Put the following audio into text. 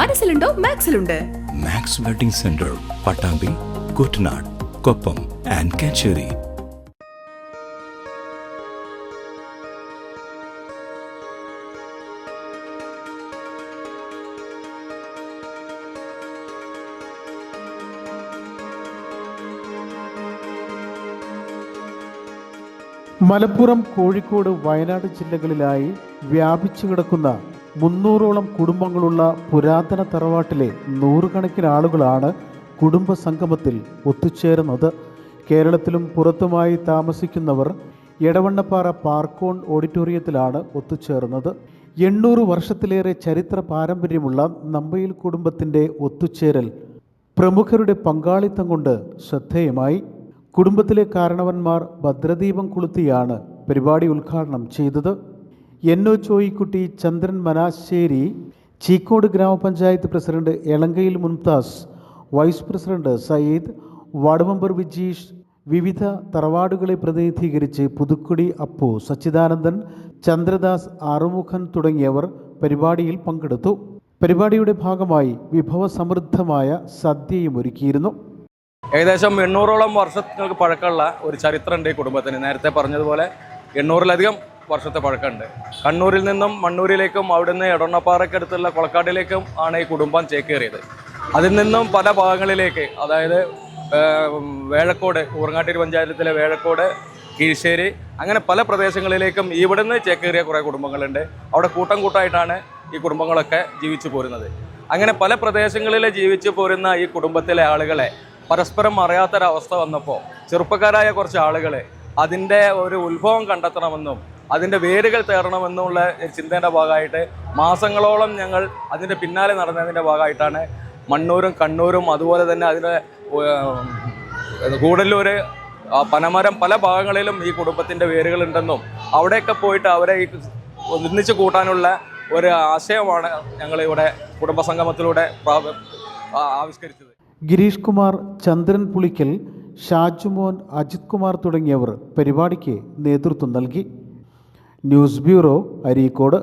മനസ്സിലുണ്ടോ? മാക്സിലുണ്ട്. Max wedding centre Pattambi Kuttanad Koppam and Kacheri. Malappuram Kozhikode Wayanad ജില്ലകളിലായി വ്യാപിച്ചു കിടക്കുന്ന മുന്നൂറോളം കുടുംബങ്ങളുള്ള പുരാതന തറവാട്ടിലെ നൂറുകണക്കിന് ആളുകളാണ് കുടുംബ സംഗമത്തിൽ ഒത്തുചേരുന്നത്. കേരളത്തിലും പുറത്തുമായി താമസിക്കുന്നവർ എടവണ്ണപ്പാറ പാർക്കോൺ ഓഡിറ്റോറിയത്തിലാണ് ഒത്തുചേർന്നത്. എണ്ണൂറ് വർഷത്തിലേറെ ചരിത്ര പാരമ്പര്യമുള്ള നമ്പയിൽ കുടുംബത്തിന്റെ ഒത്തുചേരൽ പ്രമുഖരുടെ പങ്കാളിത്തം കൊണ്ട് ശ്രദ്ധേയമായി. കുടുംബത്തിലെ കാരണവന്മാർ ഭദ്രദീപം കൊളുത്തിയാണ് പരിപാടി ഉദ്ഘാടനം ചെയ്തത്. ഒ ചോയിക്കുട്ടി ചന്ദ്രൻ മനാശ്ശേരി ചീക്കോട് ഗ്രാമപഞ്ചായത്ത് president എളങ്കയിൽ Mumtaz vice president Sayyid ward member Vijeesh വിവിധ തറവാടുകളെ പ്രതിനിധീകരിച്ച് പുതുക്കുടി അപ്പു സച്ചിദാനന്ദൻ ചന്ദ്രദാസ് ആറുമുഖൻ തുടങ്ങിയവർ പരിപാടിയിൽ പങ്കെടുത്തു. പരിപാടിയുടെ ഭാഗമായി വിഭവസമൃദ്ധമായ സദ്യയും ഒരുക്കിയിരുന്നു. ഏകദേശം എണ്ണൂറോളം വർഷങ്ങൾക്ക് പഴക്കമുള്ള ഒരു ചരിത്രമുണ്ട് ഈ കുടുംബത്തിന്. നേരത്തെ പറഞ്ഞതുപോലെ എണ്ണൂറിലധികം വർഷത്തെ പഴക്കമുണ്ട്. കണ്ണൂരിൽ നിന്നും മണ്ണൂരിലേക്കും അവിടുന്ന് എടണ്ണപ്പാറയ്ക്കടുത്തുള്ള കൊളക്കാട്ടിലേക്കും ആണ് ഈ കുടുംബം ചേക്കേറിയത്. അതിൽ നിന്നും പല ഭാഗങ്ങളിലേക്ക് അതായത് വേഴക്കോട് ഊറങ്ങാട്ടിരി പഞ്ചായത്തിലെ വേഴക്കോട് കീഴ്ശ്ശേരി അങ്ങനെ പല പ്രദേശങ്ങളിലേക്കും ഇവിടുന്ന് ചേക്കേറിയ കുറേ കുടുംബങ്ങളുണ്ട്. അവിടെ കൂട്ടം കൂട്ടമായിട്ടാണ് ഈ കുടുംബങ്ങളൊക്കെ ജീവിച്ചു പോരുന്നത്. അങ്ങനെ പല പ്രദേശങ്ങളിൽ ജീവിച്ചു പോരുന്ന ഈ കുടുംബത്തിലെ ആളുകളെ പരസ്പരം അറിയാത്തൊരവസ്ഥ വന്നപ്പോൾ ചെറുപ്പക്കാരായ കുറച്ച് ആളുകൾ അതിന്റെ ഒരു ഉത്ഭവം കണ്ടെത്തണമെന്നും അതിന്റെ വേരുകൾ തേടണമെന്നുള്ള ചിന്തേന്റെ ഭാഗമായിട്ട് മാസങ്ങളോളം ഞങ്ങൾ അതിന്റെ പിന്നാലെ നടന്നതിന്റെ ഭാഗമായിട്ടാണ് മണ്ണൂരും കണ്ണൂരും അതുപോലെ തന്നെ അതിന്റെ കൂടല്ലൂർ പനമരം പല ഭാഗങ്ങളിലും ഈ കുടുംബത്തിന്റെ വേരുകളുണ്ടെന്നും അവിടെയൊക്കെ പോയിട്ട് അവരെ ഒന്നിച്ച് കൂട്ടാനുള്ള ഒരു ആശയമാണ് ഞങ്ങൾ ഇവിടെ കുടുംബസംഗമത്തിലൂടെ ആവിഷ്കരിച്ചത്. ഗിരീഷ് കുമാർ ചന്ദ്രൻ പുളിക്കൽ ഷാജുമോൻ അജിത് കുമാർ തുടങ്ങിയവർ പരിപാടിക്ക് നേതൃത്വം നൽകി. News bureau Areekode